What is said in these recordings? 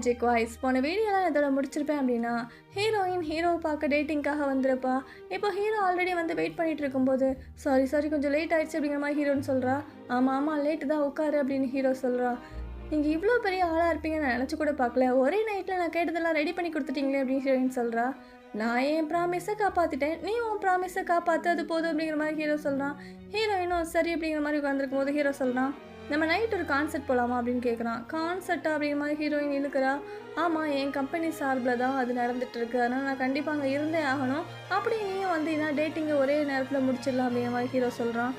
Magic voice போன வீடியோலாம் இதோட முடிச்சிருப்பேன் அப்படின்னா ஹீரோயின் ஹீரோவை பார்க்க டேட்டிங்காக வந்திருப்பா. இப்போ ஹீரோ ஆல்ரெடி வந்து வெயிட் பண்ணிட்டு இருக்கும்போது சாரி சாரி கொஞ்சம் லேட் ஆயிடுச்சு அப்படிங்கிற மாதிரி ஹீரோன்னு சொல்கிறா ஆமாம் ஆமாம் லேட்டு தான் உட்காரு அப்படின்னு ஹீரோ சொல்கிறா நீங்கள் இவ்வளோ பெரிய ஆளாக இருப்பீங்கன்னு நான் நினச்சி கூட பார்க்கல. ஒரே நைட்டில் நான் கேட்டதெல்லாம் ரெடி பண்ணி கொடுத்துட்டீங்களே அப்படின்னு ஹீரோயின் சொல்கிறா நான் என் ப்ராமிஸை காப்பாற்றிட்டேன் நீ உன் ப்ராமிஸை காப்பாற்று அது போதும் அப்படிங்கிற மாதிரி ஹீரோ சொல்கிறான் ஹீரோயினும் சரி அப்படிங்கிற மாதிரி உட்காந்துருக்கும் போது ஹீரோ சொல்கிறான் நம்ம நைட் ஒரு கான்செர்ட் போகலாமா அப்படின்னு கேட்குறான் கான்செர்ட்டா அப்படிமா ஹீரோயின் இழுக்கிறா. ஆமாம் என் கம்பெனி சார்பில் தான் அது நடந்துட்டு இருக்கு. அதனால் நான் கண்டிப்பாக அங்கே இருந்தே ஆகணும். அப்படி நீயும் வந்தீங்கன்னா டேட்டிங்கை ஒரே நேரத்தில் முடிச்சிடலாம் அப்படிங்கிற மாதிரி ஹீரோ சொல்கிறான்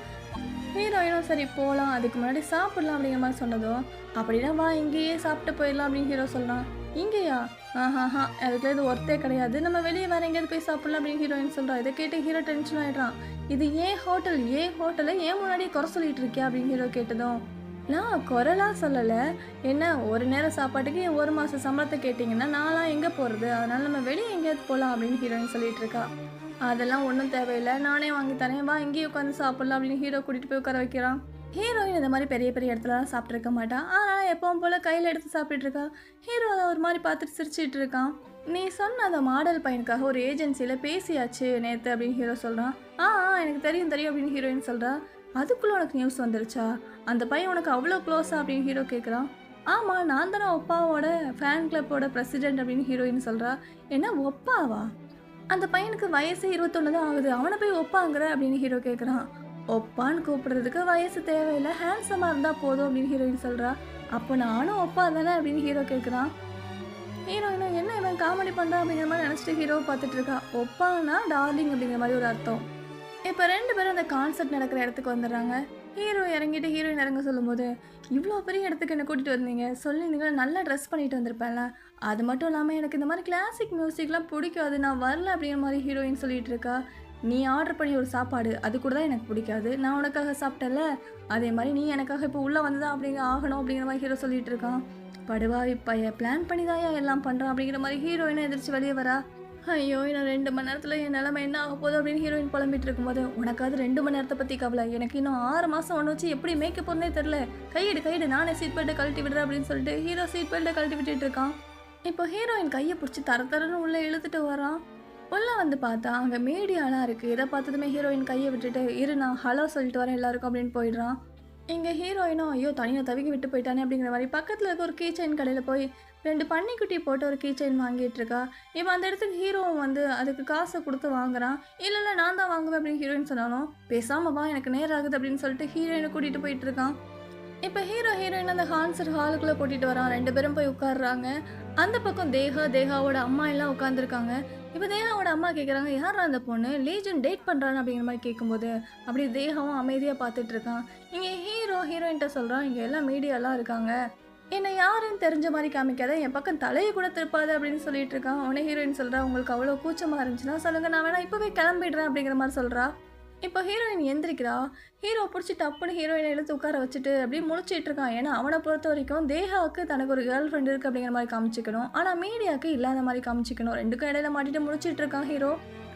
ஹீரோயினும் சரி போகலாம் அதுக்கு முன்னாடி சாப்பிட்லாம் அப்படிங்கிற மாதிரி சொன்னதும் அப்படின்னா வா இங்கேயே சாப்பிட்டு போயிடலாம் அப்படின்னு ஹீரோ சொல்கிறான் இங்கேயா? ஆஹாஹா அதுக்குள்ள இது ஒர்த்தே கிடையாது. நம்ம வெளியே வேறு எங்கேயாவது போய் சாப்பிடலாம் அப்படின்னு ஹீரோயின் சொல்கிறா இதை கேட்டு ஹீரோ டென்ஷன் ஆகிடுறான் இது ஏன் ஹோட்டல் ஏன் ஹோட்டலை ஏன் முன்னாடியே குறை சொல்லிட்டு இருக்கியா அப்படின்னு ஹீரோ கேட்டதும் நான் குரலாக சொல்லலை. என்ன ஒரு நேரம் சாப்பாட்டுக்கு ஒரு மாதம் சம்பளத்தை கேட்டிங்கன்னா நான்லாம் எங்கே போகிறது அதனால் நம்ம வெளியே எங்கேயாவது போகலாம் அப்படின்னு ஹீரோயின் சொல்லிட்டு இருக்கா. அதெல்லாம் ஒன்றும் தேவையில்லை. நானே வாங்கி தரேன். வா இங்கேயே உட்காந்து சாப்பிட்லாம் அப்படின்னு ஹீரோ கூட்டிகிட்டு போய் உட்கார வைக்கிறான். ஹீரோயின் இந்த மாதிரி பெரிய பெரிய இடத்துலலாம் சாப்பிட்ருக்க மாட்டான் ஆனால் எப்பவும் போல் கையில் எடுத்து சாப்பிட்டுட்டு ஹீரோ அதை ஒரு மாதிரி பார்த்துட்டு சிரிச்சிட்டு இருக்கான். நீ சொன்ன அந்த மாடல் பையனுக்காக ஒரு ஏஜென்சியில் பேசியாச்சு நேற்று அப்படின்னு ஹீரோ சொல்கிறான் ஆ ஆ, எனக்கு தெரியும் தெரியும் அப்படின்னு ஹீரோயின் சொல்கிறா அதுக்குள்ளே உனக்கு நியூஸ் வந்துருச்சா? அந்த பையன் உனக்கு அவ்வளோ க்ளோஸா அப்படின்னு ஹீரோ கேட்குறான் ஆமாம் நான் தானே ஒப்பாவோட ஃபேன் கிளப்போட பிரசிடென்ட் அப்படின்னு ஹீரோயின் சொல்கிறா என்ன ஒப்பாவா? அந்த பையனுக்கு வயசு இருபத்தொன்று தான் ஆகுது. அவனை போய் ஒப்பாங்கிற அப்படின்னு ஹீரோ கேட்குறான் ஒப்பான்னு கூப்பிடுறதுக்கு வயசு தேவையில்லை. ஹேண்ட்ஸமாக இருந்தால் போதும் அப்படின்னு ஹீரோயின் சொல்கிறா அப்போ நானும் ஒப்பா தானே அப்படின்னு ஹீரோ கேட்குறான் ஹீரோயினும் என்ன இவன் காமெடி பண்ணுறான் அப்படிங்கிற மாதிரி நினச்சிட்டு ஹீரோ பார்த்துட்டு இருக்கா. ஒப்பானா டார்லிங் அப்படிங்கிற மாதிரி ஒரு அர்த்தம். இப்போ ரெண்டு பேரும் அந்த கான்சர்ட் நடக்கிற இடத்துக்கு வந்துடுறாங்க. ஹீரோ இறங்கிட்டு ஹீரோயின் இறங்க சொல்லும்போது இவ்வளோ பெரிய இடத்துக்கு என்ன கூட்டிகிட்டு வந்தீங்க. சொல்லியிருந்தீங்களா நல்லா ட்ரெஸ் பண்ணிட்டு வந்திருப்பேன்ல. அது மட்டும் இல்லாமல் எனக்கு இந்த மாதிரி கிளாசிக் மியூசிக்லாம் பிடிக்காது. நான் வரல அப்படிங்கிற மாதிரி ஹீரோயின் சொல்லிட்டு இருக்கா. நீ ஆர்டர் பண்ணி ஒரு சாப்பாடு அது கூட தான் எனக்கு பிடிக்காது. நான் உனக்காக சாப்பிட்டல அதே மாதிரி நீ எனக்காக இப்போ உள்ளே வந்ததா அப்படிங்க ஆகணும் அப்படிங்கிற மாதிரி ஹீரோ சொல்லிட்டு இருக்கான். படுவா இப்போ பிளான் பண்ணி தான் எல்லாம் பண்ணுறான் அப்படிங்கிற மாதிரி ஹீரோயினை எதிர்த்து வெளியே வரா. ஐயோ நான் ரெண்டு மணி நேரத்தில் என் நிலமை என்ன ஆக போகுது அப்படின்னு ஹீரோயின் புலம்பிட்டு இருக்கும்போது உனக்காவது ரெண்டு மணி நேரத்தை பற்றி கவலை. எனக்கு இன்னும் ஆறு மாதம் ஒன்று வச்சு எப்படி மேக்கப் போனே தெரில கையெடு கையெடு நானே சீட் பெல்ட்டை கழட்டி விடுறேன் அப்படின்னு சொல்லிட்டு ஹீரோ சீட் பெல்ட்டை கழட்டி விட்டுட்டு இருக்கான். இப்போ ஹீரோயின் கையை பிடிச்சி தர தரன்னு உள்ளே இழுத்துட்டு வரான் உள்ளே வந்து பார்த்தா அங்கே மீடியாலாம் இருக்குது இதை பார்த்ததுமே ஹீரோயின் கையை விட்டுட்டு இரு நான் ஹலோ சொல்லிட்டு வரேன் எல்லாருக்கும் அப்படின்னு போயிடுறான். இங்கே ஹீரோயினும் ஐயோ தனியாக தவிக்க விட்டு போயிட்டானே அப்படிங்கிற மாதிரி பக்கத்தில் இருக்க ஒரு கீ செயின் கடையில் போய் ரெண்டு பன்னிக்குட்டி போட்டு ஒரு கீ செயின் வாங்கிட்டு இருக்கா. இப்போ அந்த இடத்துக்கு ஹீரோவும் வந்து அதுக்கு காசை கொடுத்து வாங்குறான். இல்லை இல்லை நான் தான் வாங்குவேன் அப்படின்னு ஹீரோயின் சொன்னாலும் பேசாமல் வா எனக்கு நேரம் ஆகுது அப்படின்னு சொல்லிட்டு ஹீரோயினை கூட்டிகிட்டு போயிட்டு இருக்கான். இப்போ ஹீரோ ஹீரோயின் அந்த ஹான்சர் ஹாலுக்குள்ளே கூட்டிகிட்டு வரான். ரெண்டு பேரும் போய் உட்காடுறாங்க அந்த பக்கம் தேகா தேகாவோட அம்மா எல்லாம் உட்காந்துருக்காங்க இப்போ தேகாவோட அம்மா கேட்குறாங்க யாரா அந்த பொண்ணு? லீஜன் டேட் பண்ணுறான்னு அப்படிங்கிற மாதிரி கேட்கும்போது அப்படி தேகாவும் அமைதியாக பார்த்துட்டு இருக்கான். இங்கே ஹீரோ ஹீரோயின்ட்ட சொல்கிறான் இங்கே எல்லாம் மீடியாலாம் இருக்காங்க. என்னை யாருன்னு தெரிஞ்ச மாதிரி காமிக்காத. என் பக்கம் தலையை கூட திருப்பாது அப்படின்னு சொல்லிட்டு இருக்கான். உடனே ஹீரோயின் சொல்கிறா உங்களுக்கு அவ்வளோ கூச்சமாக இருந்துச்சுன்னா சொல்லுங்கள் நான் வேணா இப்போவே கிளம்பிடுறேன் அப்படிங்கிற மாதிரி சொல்கிறா இப்போ ஹீரோயின் எந்திரிக்கிறா? ஹீரோ பிடிச்சி டப்புன்னு ஹீரோயினை எடுத்து உட்கார வச்சுட்டு அப்படியே முழிச்சிட்டு இருக்கான். ஏன்னா அவனை பொறுத்த வரைக்கும் தேகாவுக்கு தனக்கு ஒரு கேர்ள் ஃப்ரெண்ட் இருக்குது அப்படிங்கிற மாதிரி காமிச்சிக்கணும். ஆனால் மீடியாவுக்கு இல்லாத மாதிரி காமிச்சிக்கணும். ரெண்டுக்கும் இடையில மாட்டிட்டு முழிச்சிட்டு இருக்கான் ஹீரோ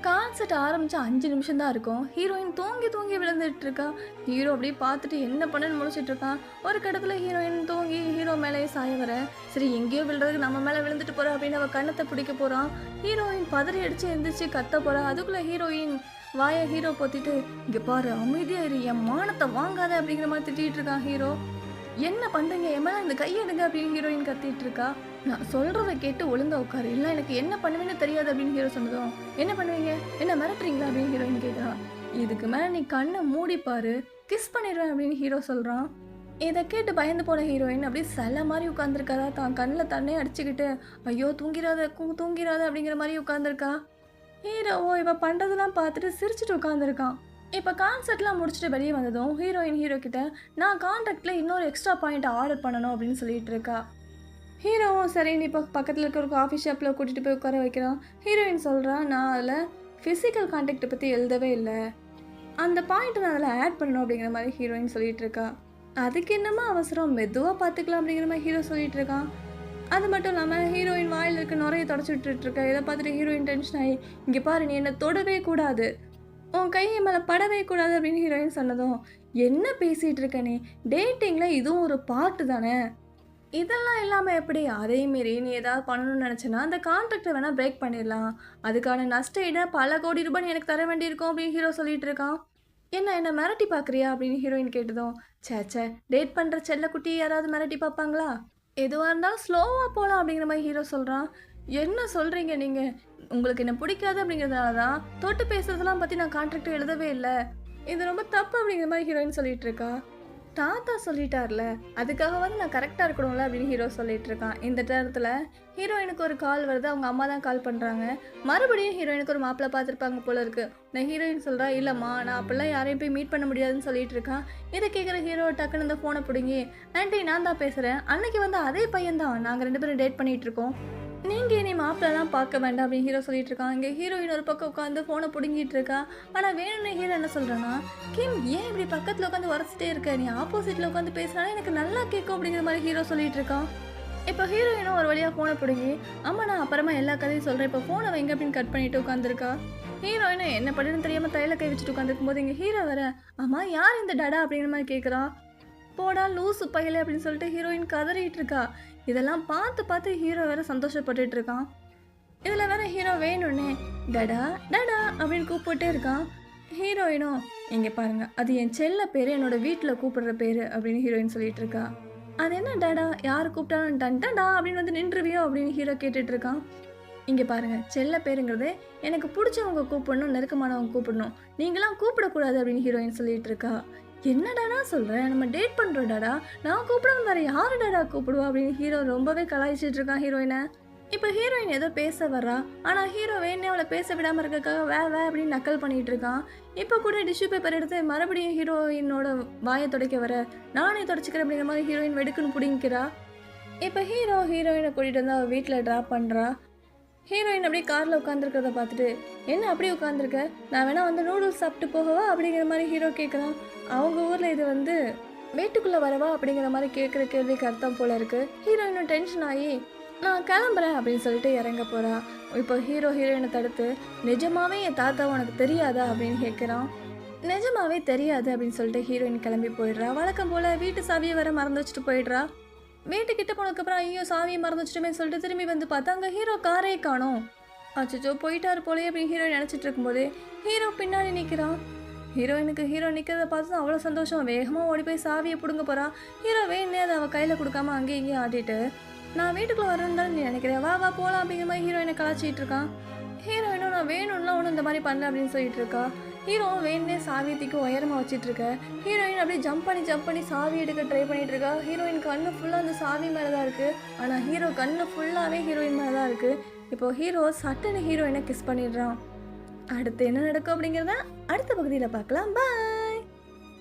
கான்செர்ட் ஆரம்பித்து அஞ்சு நிமிஷம் தான் இருக்கும். ஹீரோயின் தூங்கி தூங்கி விழுந்துட்டு இருக்கா ஹீரோ அப்படியே பார்த்துட்டு என்ன பண்ணுன்னு முடிச்சிட்டு இருக்கான். ஒரு கடத்தில் ஹீரோயின் தூங்கி ஹீரோ மேலேயே சாய வர சரி எங்கேயோ விழுறதுக்கு நம்ம மேலே விழுந்துட்டு போறா அப்படின்னு அவ கண்ணத்தை பிடிக்க போகிறான் ஹீரோயின் பதறி அடித்து எழுந்திரிச்சு கத்த போகிறா அதுக்குள்ளே ஹீரோயின் வாயை ஹீரோ பொத்திட்டு இங்கே பாரு அமைதியாக இரு. என் மானத்தை வாங்காத அப்படிங்கிற மாதிரி திட்டிகிட்டு இருக்கான் ஹீரோ என்ன பண்ணுறீங்க என் மேலே இந்த கையெடுங்க அப்படின்னு ஹீரோயின் கத்திட்டு இருக்கா. நான் சொல்கிறத கேட்டு ஒழுங்கா உட்காரு. இல்லை எனக்கு என்ன பண்ணுவேன்னு தெரியாது அப்படின்னு ஹீரோ சொன்னதும் என்ன பண்ணுவீங்க? என்ன மிரட்டுறீங்களா அப்படின்னு ஹீரோயின் கேட்குறா இதுக்கு மேலே நீ கண்ணை மூடி பாரு. கிஸ் பண்ணிடுவேன் அப்படின்னு ஹீரோ சொல்கிறான் இதை கேட்டு பயந்து போன ஹீரோயின் அப்படியே சில மாதிரி உட்காந்துருக்காரா தான் கண்ணில் தண்ணே அடிச்சுக்கிட்டு ஐயோ தூங்கிராத கூ- தூங்கிராத அப்படிங்கிற மாதிரி உட்காந்துருக்கா ஹீரோவோ இவன் பண்ணுறதெல்லாம் பார்த்துட்டு சிரிச்சுட்டு உட்காந்துருக்கான் இப்போ கான்செர்ட்லாம் முடிச்சுட்டு வெளியே வந்ததும் ஹீரோயின் ஹீரோ கிட்ட நான் கான்ட்ராக்டில் இன்னொரு எக்ஸ்ட்ரா பாயிண்ட் ஆர்டர் பண்ணணும் அப்படின்னு சொல்லிட்டு இருக்கா. ஹீரோவும் சரி நீ இப்போ பக்கத்தில் இருக்க ஒரு காஃபி ஷாப்பில் கூட்டிகிட்டு போய் உட்கார வைக்கிறான். ஹீரோயின் சொல்கிறான் நான் அதில் ஃபிசிக்கல் கான்டாக்டை பற்றி எழுதவே இல்லை. அந்த பாயிண்ட்டை நான் அதில் ஆட் பண்ணணும் அப்படிங்கிற மாதிரி ஹீரோயின் சொல்லிட்டு இருக்கா. அதுக்கு என்னமா அவசரம்? மெதுவாக பார்த்துக்கலாம் அப்படிங்கிற மாதிரி ஹீரோ சொல்லிட்டு இருக்கான் அது மட்டும் இல்லாமல் ஹீரோயின் வாயில் இருக்க நுரைய தொடச்சி விட்டுட்டு இதை பார்த்துட்டு ஹீரோயின் டென்ஷன் ஆகி இங்கே பாரு நீ என்னை தொடவே கூடாது. உன் கையை மேலே படவே கூடாது அப்படின்னு ஹீரோயின் சொன்னதும் என்ன பேசிகிட்டு இருக்க நீ? டேட்டிங்கில் இதுவும் ஒரு பார்ட்டு தானே? இதெல்லாம் இல்லாமல் எப்படி? அதே மீறி நீ ஏதாவது பண்ணணும்னு நினச்சேன்னா அந்த கான்ட்ராக்டை வேணால் பிரேக் பண்ணிடலாம். அதுக்கான நஷ்ட ஈட பல கோடி ரூபாய் எனக்கு தர வேண்டியிருக்கும் அப்படின்னு ஹீரோ சொல்லிட்டு இருக்கான். என்ன என்ன மிரட்டி பார்க்குறியா அப்படின்னு ஹீரோயின் கேட்டதும் ச்சே சே டேட் பண்ணுற செல்லக்குட்டி யாராவது மிரட்டி பார்ப்பாங்களா? எதுவாக இருந்தாலும் ஸ்லோவாக போகலாம் அப்படிங்கிற மாதிரி ஹீரோ சொல்கிறான் என்ன சொல்கிறீங்க நீங்கள் உங்களுக்கு என்ன பிடிக்காது அப்படிங்கிறதுனால தான் தொட்டு பேசுறதெல்லாம் பற்றி நான் கான்ட்ராக்ட் எழுதவே இல்லை. இது ரொம்ப தப்பு அப்படிங்கிற மாதிரி ஹீரோயின் சொல்லிட்டு இருக்கா. தாத்தா சொல்லிட்டார்ல அதுக்காக வந்து நான் கரெக்டாக இருக்கணும்ல அப்படின்னு ஹீரோ சொல்லிட்டு இருக்கான் இந்த நேரத்தில் ஹீரோயினுக்கு ஒரு கால் வருது அவங்க அம்மா தான் கால் பண்ணுறாங்க மறுபடியும் ஹீரோயினுக்கு ஒரு மாப்பிள்ளை பார்த்துருப்பாங்க போல இருக்கு. நான் ஹீரோயின் சொல்கிறா இல்லைம்மா நான் அப்படிலாம் யாரையும் போய் மீட் பண்ண முடியாதுன்னு சொல்லிட்டு இருக்கான் இதை கேட்குற ஹீரோ டக்குன்னு இந்த ஃபோனை பிடுங்கி ஆண்டி நான் தான் பேசுகிறேன் அன்னைக்கு வந்து அதே பையன் தான் நாங்கள் ரெண்டு பேரும் டேட் பண்ணிட்டு இருக்கோம். நீங்கள் இனி மாப்பிள்ளலாம் பார்க்க வேண்டாம் அப்படின்னு ஹீரோ சொல்லிட்டு இருக்கான். இங்கே ஹீரோயின் ஒரு பக்கம் உட்காந்து ஃபோனை பிடுங்கிட்டு இருக்கா. ஆனால் வேணும்னு ஹீரோ என்ன சொல்கிறேன்னா கிம் ஏன் இப்படி பக்கத்தில் உட்காந்து உரசிட்டே இருக்க? நீ ஆப்போசிட்டில் உட்காந்து பேசினாலும் எனக்கு நல்லா கேட்கும் அப்படிங்கிற மாதிரி ஹீரோ சொல்லிட்டு இருக்கான். இப்போ ஹீரோயினும் ஒரு வழியாக ஃபோனை பிடுங்கி அம்மா நான் அப்புறமா எல்லா கதையும் சொல்கிறேன் இப்போ ஃபோனை வைங்க அப்படின்னு கட் பண்ணிட்டு உட்காந்துருக்கா ஹீரோயினும் என்ன பண்ணுன்னு தெரியாமல் தையில கை வச்சுட்டு உட்காந்துருக்கும் போது இங்கே ஹீரோ வர அம்மா யார் இந்த டடா? அப்படிங்கிற மாதிரி கேட்குறா போடா லூசு பையலே அப்படின்னு சொல்லிட்டு ஹீரோயின் கதறிட்டு இருக்கா. இதெல்லாம் பார்த்து பார்த்து ஹீரோ வேற சந்தோஷப்பட்டுட்டு இருக்கான். இதில் வேற ஹீரோ வேணும்னே. டடா டடா அப்படின்னு கூப்பிட்டே இருக்கான். ஹீரோயினும் இங்கே பாருங்க. அது என் செல்ல பேர் என்னோட வீட்டில் கூப்பிடுற பேர் அப்படின்னு ஹீரோயின் சொல்லிட்டு இருக்கா. அது என்ன டடா யார் கூப்பிட்டாலும் டன் டடா அப்படின்னு வந்து நின்றுவியோ அப்படின்னு ஹீரோ கேட்டுட்டு இருக்கான். இங்கே பாருங்க செல்ல பேருங்கிறது எனக்கு பிடிச்சவங்க கூப்பிடணும் நெருக்கமானவங்க கூப்பிடணும். நீங்களாம் கூப்பிடக்கூடாது அப்படின்னு ஹீரோயின் சொல்லிட்டு இருக்கா. என்னடாடா சொல்கிறேன் நம்ம டேட் பண்ணுறோம் டாடா நான் கூப்பிடாம வேறு யார் டாடா கூப்பிடுவா அப்படின்னு ஹீரோ ரொம்பவே கலாய்ச்சிட்டு இருக்கான் ஹீரோயினை இப்போ ஹீரோயின் ஏதோ பேச வர்றா. ஆனால் ஹீரோ வேணே அவளை பேச விடாமல் இருக்கக்காக வே வே அப்படின்னு நக்கல் பண்ணிட்டு இருக்கான். இப்போ கூட டிஷ்யூ பேப்பர் எடுத்து மறுபடியும் ஹீரோயினோட வாயை துடைக்க வர நானே துடைச்சிக்கிறேன் அப்படிங்கிற மாதிரி ஹீரோயின் வெடுக்குன்னு பிடிங்கிறா இப்போ ஹீரோ ஹீரோயினை கூட்டிகிட்டு வந்து அவள் வீட்டில் ட்ராப் பண்ணுறா ஹீரோயின் அப்படியே காரில் உட்காந்துருக்கிறத பார்த்துட்டு என்ன அப்படியே உட்காந்துருக்க நான் வேணா வந்து நூடுல்ஸ் சாப்பிட்டு போகவா? அப்படிங்கிற மாதிரி ஹீரோ கேட்குறான் அவங்க ஊரில் இது வந்து வீட்டுக்குள்ளே வரவா? அப்படிங்கிற மாதிரி கேட்குற கேள்விக்கு அர்த்தம் போல இருக்குது ஹீரோயினும் டென்ஷன் ஆகி நான் கிளம்புறேன் அப்படின்னு சொல்லிட்டு இறங்க போகிறான் இப்போ ஹீரோ ஹீரோயினை தடுத்து நிஜமாவே என் தாத்தா உனக்கு தெரியாதா? அப்படின்னு கேட்குறான் நிஜமாவே தெரியாது அப்படின்னு சொல்லிட்டு ஹீரோயின் கிளம்பி போயிடுறா. வழக்கம் போல் வீட்டு சாவியை வர மறந்து வச்சுட்டு போயிடுறா. வீட்டுக்கிட்ட போனதுக்கப்புறம் ஐயோ சாவியை மறந்துச்சுட்டுமே சொல்லிட்டு திரும்பி வந்து பார்த்தா அங்கே ஹீரோ காரே காணோம். அச்சோ போயிட்டாரு போலே அப்படின்னு ஹீரோ நினச்சிட்டு இருக்கும்போது ஹீரோ பின்னாடி நிற்கிறான். ஹீரோயினுக்கு ஹீரோ நிற்கிறத பார்த்து தான் அவ்வளோ சந்தோஷம். வேகமாக ஓடி போய் சாவியை பிடுங்க போகிறா ஹீரோ வேணே அதை அவள் கையில் கொடுக்காம அங்கேயும் இங்கேயும் ஆட்டிட்டு நான் வீட்டுக்குள்ளே வரேன்னு தானே நீ நினைக்கிறேன். வா வா போகலாம் அப்படிங்கிற மாதிரி ஹீரோயினை கலாச்சிட்டு இருக்கான். ஹீரோயினும் நான் வேணும்லாம் ஒன்றும் இந்த மாதிரி பண்ணல அப்படின்னு சொல்லிட்டு இருக்கா. ஹீரோ வேணே சாவியத்திக்கு உயரமாக வச்சிட்டு இருக்க ஹீரோயின் அப்படியே ஜம்ப் பண்ணி ஜம்ப் பண்ணி சாவி எடுக்க ட்ரை பண்ணிட்டு இருக்கா ஹீரோயின் கண்ணு ஃபுல்லாக அந்த சாவி மேலே தான் இருக்குது ஆனால் ஹீரோ கண்ணு ஃபுல்லாகவே ஹீரோயின் மேலே தான் இருக்குது இப்போ ஹீரோ சட்டன்னு ஹீரோயினை கிஸ் பண்ணிடுறான். அடுத்து என்ன நடக்கும் அப்படிங்கிறத அடுத்த பகுதியில் பார்க்கலாம். பாய்